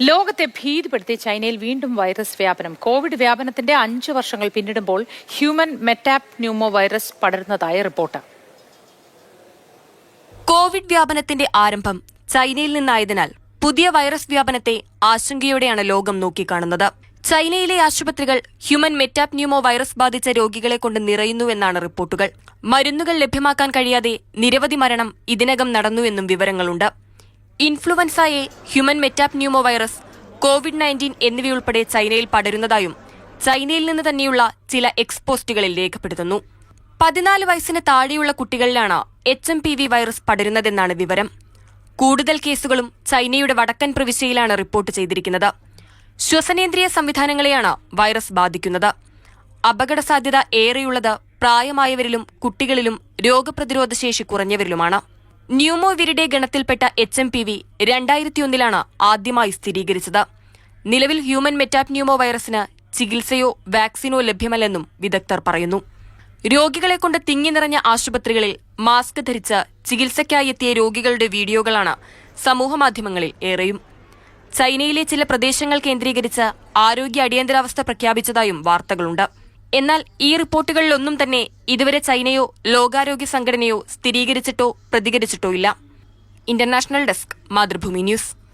ലോകത്തെ ഭീതിപ്പെടുത്തി ചൈനയിൽ വീണ്ടും വൈറസ് വ്യാപനം. കോവിഡ് വ്യാപനത്തിന്റെ അഞ്ച് വർഷങ്ങൾ പിന്നിടുമ്പോൾ ഹ്യൂമൻ മെറ്റാപ് ന്യൂമോ വൈറസ് പടരുന്നതായി റിപ്പോർട്ട്. കോവിഡ് വ്യാപനത്തിന്റെ ആരംഭം ചൈനയിൽ നിന്നായതിനാൽ പുതിയ വൈറസ് വ്യാപനത്തെ ആശങ്കയോടെയാണ് ലോകം നോക്കിക്കാണുന്നത്. ചൈനയിലെ ആശുപത്രികൾ ഹ്യൂമൻ മെറ്റാപ് ന്യൂമോ വൈറസ് ബാധിച്ച രോഗികളെ കൊണ്ട് നിറയുന്നുവെന്നാണ് റിപ്പോർട്ടുകൾ. മരുന്നുകൾ ലഭ്യമാക്കാൻ കഴിയാതെ നിരവധി മരണം ഇതിനകം നടന്നുവെന്നും വിവരങ്ങളുണ്ട്. Influenza A human metapneumo virus Covid nineteen എന്നിവയുൾപ്പെടെ ചൈനയിൽ പടരുന്നതായും ചൈനയിൽ നിന്ന് തന്നെയുള്ള ചില എക്സ്പോസ്റ്റുകളിൽ രേഖപ്പെടുത്തുന്നു. പതിനാല് വയസ്സിന് താഴെയുള്ള കുട്ടികളിലാണ് H M P V virus പടരുന്നതെന്നാണ് വിവരം. കൂടുതൽ കേസുകളും ചൈനയുടെ വടക്കൻ പ്രവിശ്യയിലാണ് റിപ്പോർട്ട് ചെയ്തിരിക്കുന്നത്. ശ്വസനേന്ദ്രിയ സംവിധാനങ്ങളെയാണ് വൈറസ് ബാധിക്കുന്നത്. അപകട സാധ്യത ഏറെയുള്ളത് പ്രായമായവരിലും കുട്ടികളിലും രോഗപ്രതിരോധ ശേഷി കുറഞ്ഞവരിലുമാണ്. ന്യൂമോവിരിഡെ ഗണത്തിൽപ്പെട്ട എച്ച് എം പി വി രണ്ടായിരത്തിയൊന്നിലാണ് ആദ്യമായി സ്ഥിരീകരിച്ചത്. നിലവിൽ ഹ്യൂമൻ മെറ്റാപ് ന്യൂമോ വൈറസിന് ചികിത്സയോ വാക്സിനോ ലഭ്യമല്ലെന്നും വിദഗ്ധർ പറയുന്നു. രോഗികളെ കൊണ്ട് തിങ്ങി നിറഞ്ഞ ആശുപത്രികളിൽ മാസ്ക് ധരിച്ച് ചികിത്സയ്ക്കായി എത്തിയ രോഗികളുടെ വീഡിയോകളാണ് സമൂഹമാധ്യമങ്ങളിൽ ഏറെയും. ചൈനയിലെ ചില പ്രദേശങ്ങൾ കേന്ദ്രീകരിച്ച് ആരോഗ്യ അടിയന്തരാവസ്ഥ പ്രഖ്യാപിച്ചതായും വാർത്തകളുണ്ട്. എന്നാൽ ഈ റിപ്പോർട്ടുകളിലൊന്നും തന്നെ ഇതുവരെ ചൈനയോ ലോകാരോഗ്യ സംഘടനയോ സ്ഥിരീകരിച്ചിട്ടോ പ്രതികരിച്ചിട്ടോ ഇല്ല. International desk Mathrubhumi news.